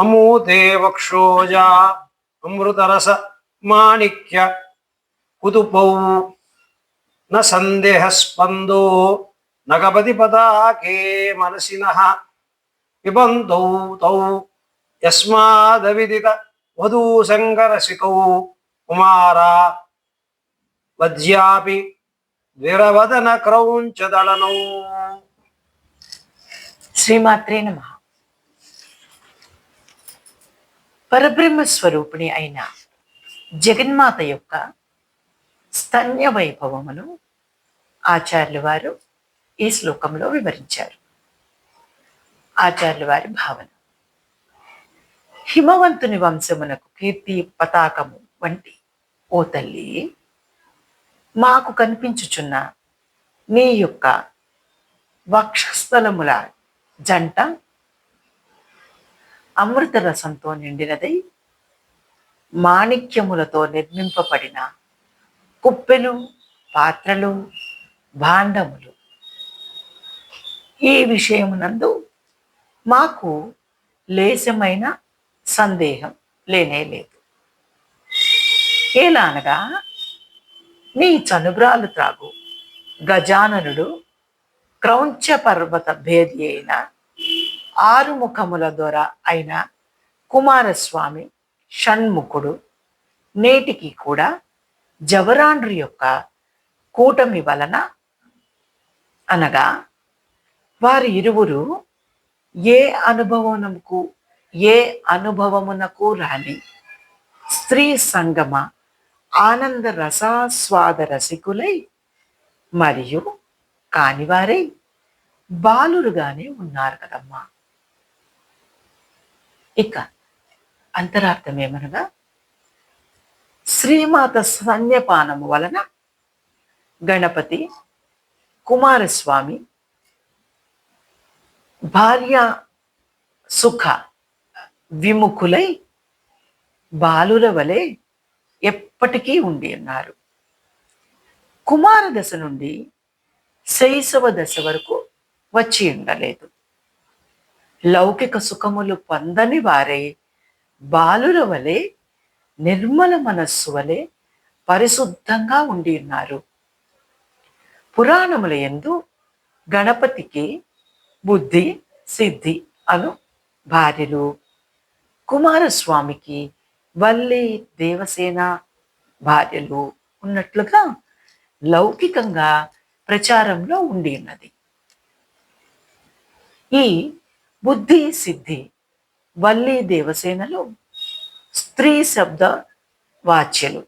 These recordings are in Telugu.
అమూతే వక్షోజా అమృతరస మాణిక్య కుతుపౌ న సందేహ స్పందో నగపతి పదాకే మనసిన పిబంతౌ తౌ యస్మాదవిదిత వధూ శంకరశికౌ కుమారా వద్యాపి విరవదన క్రౌంచదళనౌ శ్రీమాత్రే నమః। పరబ్రహ్మ స్వరూపిణి అయిన జగన్మాత యొక్క స్తన్య వైభవమును ఆచార్యుల వారు ఈ శ్లోకంలో వివరించారు. ఆచార్యుల వారి భావన. హిమవంతుని వంశమునకు కీర్తి పతాకము వంటి ఓ తల్లి మాకు కనిపించుచున్న నీ యొక్క వక్షస్థలముల జంట అమృత రసంతో నిండినదై మాణిక్యములతో నిర్మింపబడిన కుప్పెలు పాత్రలు భాండములు. ఈ విషయమునందు మాకు లేశమైన సందేహం లేనే లేదు. ఎలా అనగా నీ చనుబ్రాలు త్రాగు గజాననుడు క్రౌంచ పర్వత భేది అయిన ఆరు ముఖముల ద్వారా అయిన కుమారస్వామి షణ్ముఖుడు నేటికి కూడా జవరాండ్రు యొక్క కూటమి వలన అనగా వారి ఇరువురు ఏ అనుభవమునకు ఏ అనుభవమునకు రాని స్త్రీ సంగమ ఆనంద రసాస్వాద రసికులై మరియు కానివారై బాలురుగానే ఉన్నారు కదమ్మా. ఇక అంతరార్థం ఏమనగా శ్రీమాత సన్యపానము వలన గణపతి కుమారస్వామి భార్య సుఖ విముఖులై బాలుల వలె ఎప్పటికీ ఉండి ఉన్నారు. కుమార దశ నుండి శైశవ దశ వరకు వచ్చి ఉండలేదు. లౌకిక సుఖములు పొందని వారై బాలుల వలె నిర్మల మనస్సు వలె పరిశుద్ధంగా ఉండి ఉన్నారు. పురాణముల యందు గణపతికి బుద్ధి సిద్ధి అను భార్యలు. కుమారస్వామికి వల్లి దేవసేన భార్యలు ఉన్నట్లుగా లౌకికంగా ప్రచారంలో ఉండి ఉన్నది. ఈ బుద్ధి సిద్ధి వల్లి దేవసేనలు స్త్రీ శబ్ద వాచ్యలు.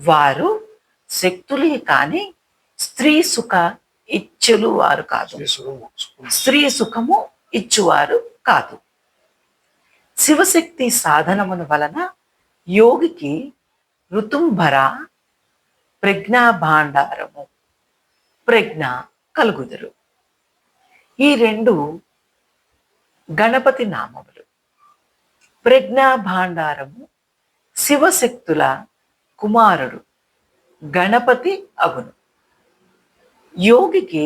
వారు శక్తులే కానీ స్త్రీ సుఖ ఇచ్చులు వారు కాదు. స్త్రీ సుఖము ఇచ్చువారు. కాదు. శివశక్తి సాధనముల వలన యోగికి ఋతుంభర ప్రజ్ఞా భాండారము ప్రజ్ఞ కలుగుదురు. ఈ రెండు గణపతి నామములు. ప్రజ్ఞాభాండారము శివశక్తుల కుమారుడు గణపతి అగును యోగికి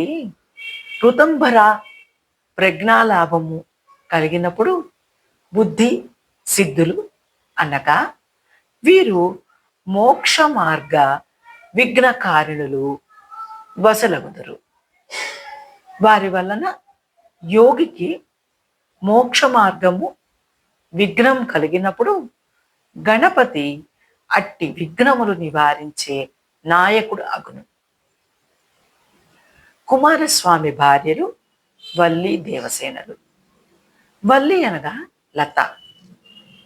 ఋతంభర ప్రజ్ఞాలాభము కలిగినప్పుడు బుద్ధి సిద్ధులు అనగా వీరు మోక్ష మార్గ విఘ్నకారిణులు వసలగుదురు వారి వలన యోగికి మోక్ష మార్గము విఘ్నం కలిగినప్పుడు గణపతి అట్టి విఘ్నములు నివారించే నాయకుడు అగును. కుమారస్వామి భార్యలు వల్లి దేవసేనలు. వల్లి అనగా లత.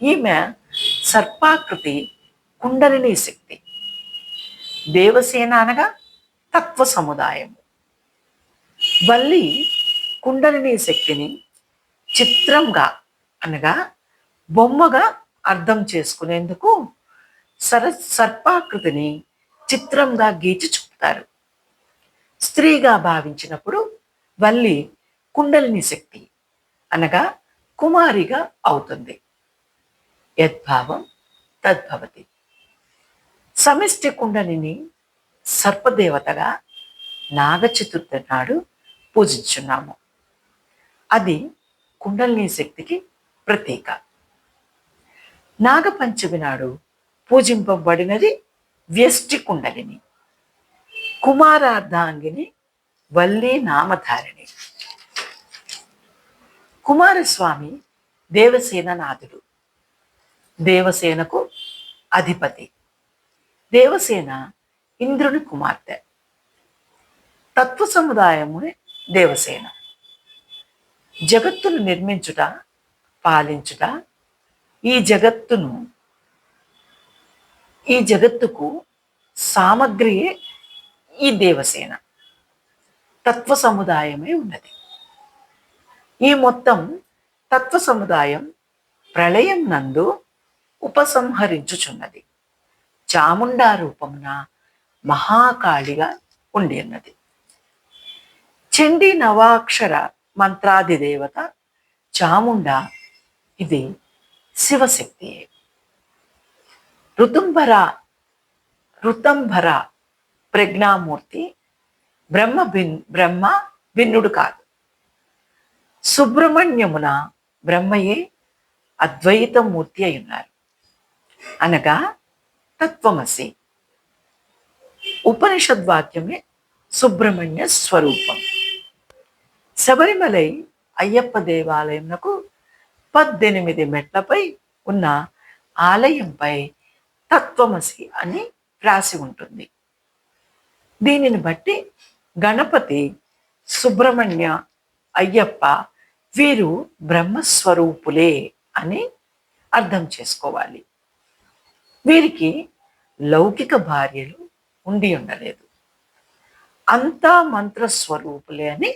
ఈమె సర్పాకృతి కుండలిని శక్తి. దేవసేన అనగా తత్వ సముదాయము. వల్లి కుండలిని శక్తిని చిత్రంగా అనగా బొమ్మగా అర్థం చేసుకునేందుకు సర సర్పాకృతిని చిత్రంగా గీచి చూపుతారు. స్త్రీగా భావించినప్పుడు వల్లి కుండలిని శక్తి అనగా కుమారిగా అవుతుంది. యద్భావం తద్భవతి. సమిష్టి కుండలిని సర్పదేవతగా నాగ చతుర్థి నాడు పూజించున్నాము. అది కుండలిని శక్తికి ప్రతీక. నాగపంచమి నాడు పూజింపబడినది వ్యష్టి కుండలిని. కుమారార్ధాంగిని వల్లి నామధారిణి. కుమారస్వామి దేవసేన నాథుడు దేవసేనకు అధిపతి. దేవసేన ఇంద్రుని కుమార్తె. తత్వ సముదాయమునే దేవసేన. జగత్తును నిర్మించుట పాలించుట ఈ జగత్తును ఈ జగత్తుకు సామగ్రియే ఈ దేవసేన. తత్వ సముదాయమే ఉన్నది. ఈ మొత్తం తత్వ సముదాయం ప్రళయం నందు ఉపసంహరించుచున్నది. చాముండా రూపమున మహాకాళిగా ఉండి ఉన్నది. చండీ నవాక్షర మంత్రాది దేవత చాముండ ఇది శివశక్తి. ఋతుంబర ఋతంబర ప్రజ్ఞామూర్తి బ్రహ్మ భిన్ బ్రహ్మ భిన్నుడు కాదు. సుబ్రహ్మణ్యమున బ్రహ్మయే అద్వైతమూర్తి అయి ఉన్నారు అనగా తత్వమసి. ఉపనిషద్వాక్యమే సుబ్రహ్మణ్య స్వరూపం. శబరిమలై అయ్యప్ప దేవాలయంకు పద్దెనిమిది మెట్లపై ఉన్న ఆలయంపై తత్వమసి అని రాసి ఉంటుంది. దీనిని బట్టి గణపతి సుబ్రహ్మణ్య అయ్యప్ప వీరు బ్రహ్మస్వరూపులే అని అర్థం చేసుకోవాలి. వీరికి లౌకిక భార్యలు ఉండి ఉండలేదు. అంతా మంత్రస్వరూపులే అని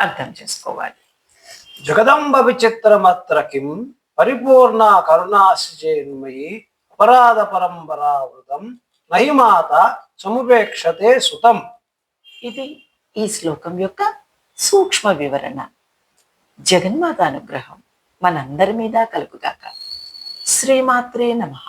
అర్థం చేసుకోవాలి. జగదంబ విచిత్రమత్ర కిం పరిపూర్ణ కరుణాశిజేన్మయి అపరాధ పరంపరావృతం నహిమాత సముపేక్షతే సుతం. ఇది ఈ శ్లోకం యొక్క సూక్ష్మ వివరణ. జగన్మాత అనుగ్రహం మనందరి మీద కలుగుగాక. శ్రీమాత్రే నమః.